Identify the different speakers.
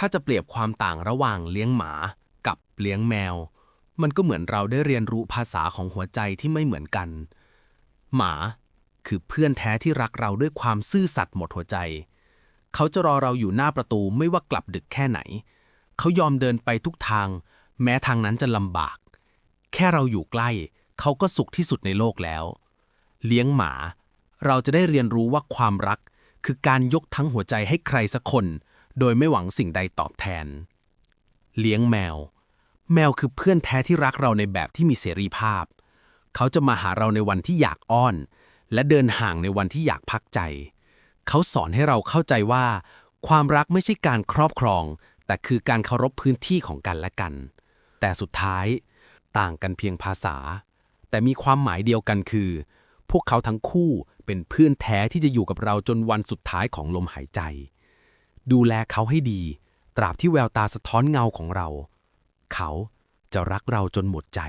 Speaker 1: ถ้าจะเปรียบความต่างระหว่างเลี้ยงหมากับเลี้ยงแมว มันก็เหมือนเราได้เรียนรู้ภาษาของหัวใจที่ไม่เหมือนกัน หมาคือเพื่อนแท้ที่รักเราด้วยความซื่อสัตย์หมดหัวใจ เขาจะรอเราอยู่หน้าประตูไม่ว่ากลับดึกแค่ไหน เขายอมเดินไปทุกทาง แม้ทางนั้นจะลำบาก แค่เราอยู่ใกล้ เขาก็สุขที่สุดในโลกแล้ว เลี้ยงหมา เราจะได้เรียนรู้ว่าความรัก คือการยกทั้งหัวใจให้ใครสักคน โดยไม่หวังสิ่งใดตอบแทน เลี้ยงแมว แมวคือเพื่อนแท้ที่รักเราในแบบที่มีเสรีภาพ เขาจะมาหาเราในวันที่อยากอ้อน และเดินห่างในวันที่อยากพักใจ เขาสอนให้เราเข้าใจว่า ความรักไม่ใช่การครอบครอง แต่คือการเคารพพื้นที่ของกันและกัน แต่สุดท้าย ต่างกันเพียงภาษา แต่มีความหมายเดียวกันคือ พวกเขาทั้งคู่เป็นเพื่อนแท้ที่จะอยู่กับเราจนวันสุดท้ายของลมหายใจ ดูแลเขาให้ดี ตราบที่แววตาสะท้อนเงาของเรา เขาจะรักเราจนหมดใจ